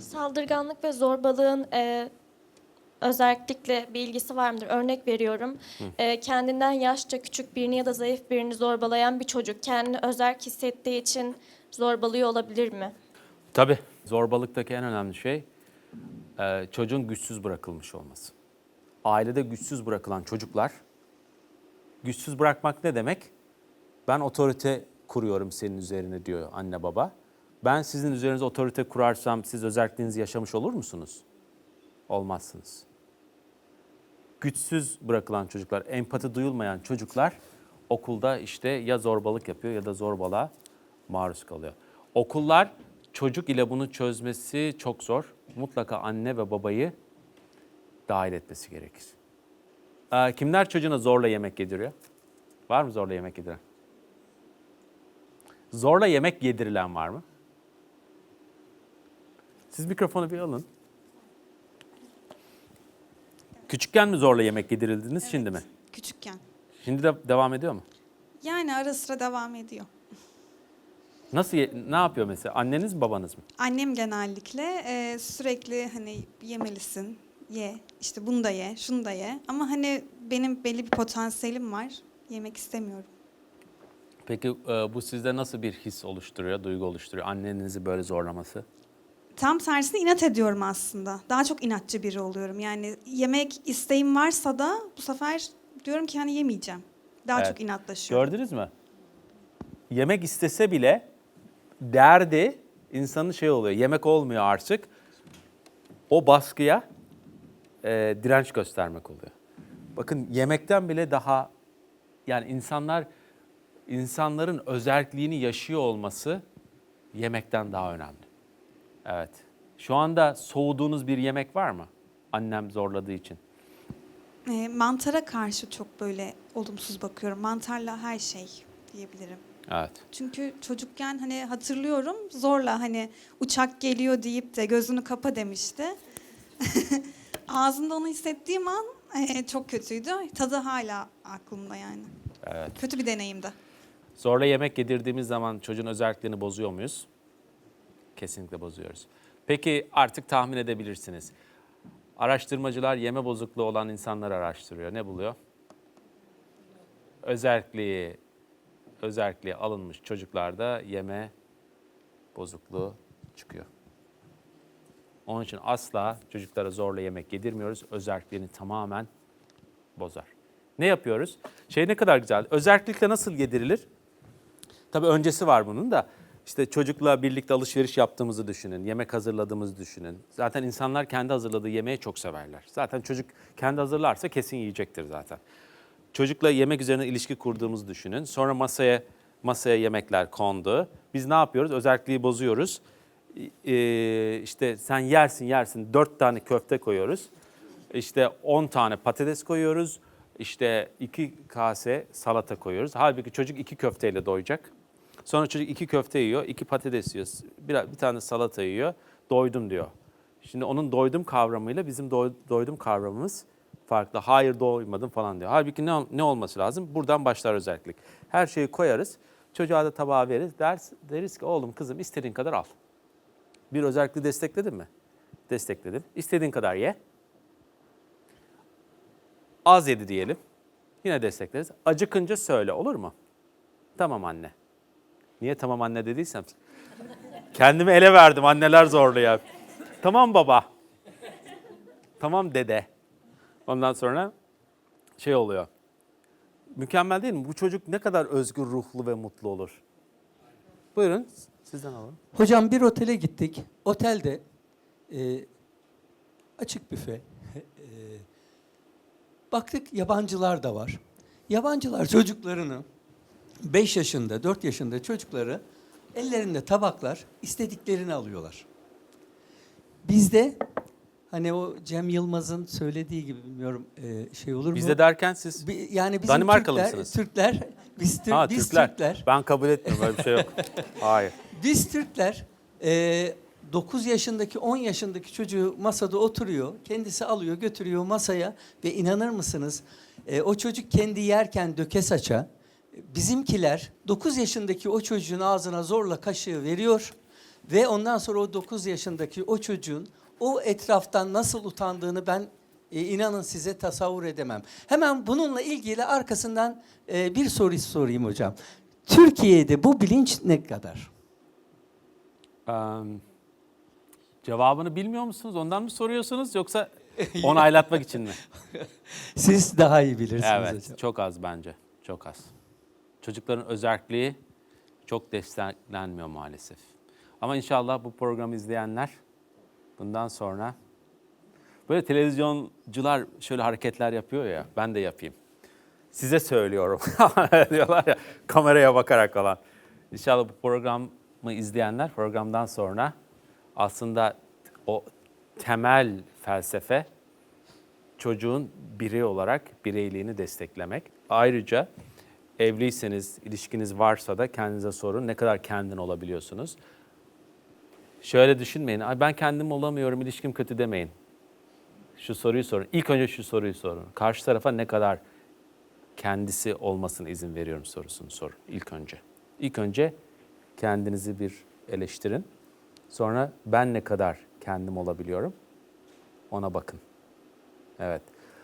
Saldırganlık ve zorbalığın e, özellikle bir ilgisi var mıdır? Örnek veriyorum. E, kendinden yaşça küçük birini ya da zayıf birini zorbalayan bir çocuk kendini özerk hissettiği için zorbalıyor olabilir mi? Tabii. Zorbalıktaki en önemli şey e, çocuğun güçsüz bırakılmış olması. Ailede güçsüz bırakılan çocuklar, güçsüz bırakmak ne demek? Ben otorite kuruyorum senin üzerine diyor anne baba. Ben sizin üzerinize otorite kurarsam siz özelliğinizi yaşamış olur musunuz? Olmazsınız. Güçsüz bırakılan çocuklar, empati duyulmayan çocuklar okulda işte ya zorbalık yapıyor ya da zorbalığa maruz kalıyor. Okullar çocuk ile bunu çözmesi çok zor. Mutlaka anne ve babayı dahil etmesi gerekir. Ee, kimler çocuğuna zorla yemek yediriyor? Var mı zorla yemek yediren? Zorla yemek yedirilen var mı? Siz mikrofonu bir alın. Küçükken mi zorla yemek yedirildiniz şimdi mi? Küçükken. Şimdi de devam ediyor mu? Yani ara sıra devam ediyor. Nasıl ye- ne yapıyor mesela? Anneniz mi babanız mı? Annem genellikle e, sürekli hani yemelisin, ye, işte bunu da ye, şunu da ye. Ama hani benim belli bir potansiyelim var, yemek istemiyorum. Peki e, bu sizde nasıl bir his oluşturuyor, duygu oluşturuyor? Annenizi böyle zorlaması? Tam tersine inat ediyorum aslında. Daha çok inatçı biri oluyorum. Yani yemek isteğim varsa da bu sefer diyorum ki hani yemeyeceğim. Daha Evet. çok inatlaşıyorum. Gördünüz mü? Yemek istese bile derdi insanın şey oluyor, yemek olmuyor artık. O baskıya e, direnç göstermek oluyor. Bakın yemekten bile daha yani insanlar insanların özelliğini yaşıyor olması yemekten daha önemli. Evet. Şu anda soğuduğunuz bir yemek var mı? Annem zorladığı için. E, mantara karşı çok böyle olumsuz bakıyorum. Mantarla her şey diyebilirim. Evet. Çünkü çocukken hani hatırlıyorum zorla hani uçak geliyor deyip de gözünü kapa demişti. Ağzımda onu hissettiğim an e, çok kötüydü. Tadı hala aklımda yani. Evet. Kötü bir deneyimdi. Zorla yemek yedirdiğimiz zaman çocuğun özelliklerini bozuyor muyuz? Kesinlikle bozuyoruz. Peki artık tahmin edebilirsiniz. Araştırmacılar yeme bozukluğu olan insanları araştırıyor. Ne buluyor? Özelliği, özelliği alınmış çocuklarda yeme bozukluğu çıkıyor. Onun için asla çocuklara zorla yemek yedirmiyoruz. Özelliklerini tamamen bozar. Ne yapıyoruz? Şey ne kadar güzel. Özellikle nasıl yedirilir? Tabii öncesi var bunun da. İşte çocukla birlikte alışveriş yaptığımızı düşünün, yemek hazırladığımızı düşünün. Zaten insanlar kendi hazırladığı yemeği çok severler. Zaten çocuk kendi hazırlarsa kesin yiyecektir zaten. Çocukla yemek üzerine ilişki kurduğumuzu düşünün. Sonra masaya masaya yemekler kondu. Biz ne yapıyoruz? Özelliği bozuyoruz. Ee, işte sen yersin yersin dört tane köfte koyuyoruz. İşte 10 tane patates koyuyoruz. İşte iki kase salata koyuyoruz. Halbuki çocuk iki köfteyle doyacak. Sonra çocuk iki köfte yiyor, iki patates yiyor, bir, bir tane salata yiyor. Doydum diyor. Şimdi onun doydum kavramıyla bizim doy- doydum kavramımız farklı. Hayır doymadım falan diyor. Halbuki ne, ne olması lazım? Buradan başlar özellik. Her şeyi koyarız. Çocuğa da tabağa veririz. Ders, deriz ki oğlum kızım istediğin kadar al. Bir özelliği destekledin mi? Destekledim. İstediğin kadar ye. Az yedi diyelim. Yine destekleriz. Acıkınca söyle olur mu? Tamam anne. Niye tamam anne dediysem? Kendimi ele verdim anneler zorluyor. Tamam baba. Tamam dede. Ondan sonra şey oluyor. Mükemmel değil mi? Bu çocuk ne kadar özgür ruhlu ve mutlu olur. Buyurun sizden alalım. Hocam bir otele gittik. Otelde e, açık büfe. E, baktık yabancılar da var. Yabancılar çocuklarını 5 yaşında, 4 yaşında çocukları ellerinde tabaklar istediklerini alıyorlar. Bizde hani o Cem Yılmaz'ın söylediği gibi bilmiyorum e, şey olur mu? Bizde derken siz Bi- yani bizim Danimarkalı Türkler, mısınız? Türkler, biz, Tür- ha, biz Türkler. Türkler Ben kabul etmiyorum öyle bir şey yok. Hayır. Biz Türkler e, 9 yaşındaki 10 yaşındaki çocuğu masada oturuyor. Kendisi alıyor götürüyor masaya ve inanır mısınız e, o çocuk kendi yerken döke saça bizimkiler 9 yaşındaki o çocuğun ağzına zorla kaşığı veriyor Ve ondan sonra o 9 yaşındaki o çocuğun o etraftan nasıl utandığını ben e, inanın size tasavvur edemem. Hemen bununla ilgili arkasından e, bir soru sorayım hocam. Türkiye'de bu bilinç ne kadar? Eee, cevabını bilmiyor musunuz? Ondan mı soruyorsunuz yoksa onaylatmak için mi? Siz daha iyi bilirsiniz Evet, hocam. çok az bence. Çok az. Çocukların özelliği çok desteklenmiyor maalesef. Ama inşallah bu programı izleyenler bundan sonra böyle televizyoncular şöyle hareketler yapıyor ya, ben de yapayım. Size söylüyorum diyorlar ya kameraya bakarak falan. İnşallah bu programı izleyenler programdan sonra aslında o temel felsefe çocuğun birey olarak bireyliğini desteklemek. Ayrıca evliyseniz, ilişkiniz varsa da kendinize sorun ne kadar kendin olabiliyorsunuz. Şöyle düşünmeyin, "Ay ben kendim olamıyorum, ilişkim kötü demeyin. Şu soruyu sorun. İlk önce şu soruyu sorun. Karşı tarafa ne kadar kendisi olmasına izin veriyorum sorusunu sorun ilk önce. İlk önce kendinizi bir eleştirin. Sonra ben ne kadar kendim olabiliyorum ona bakın. Evet.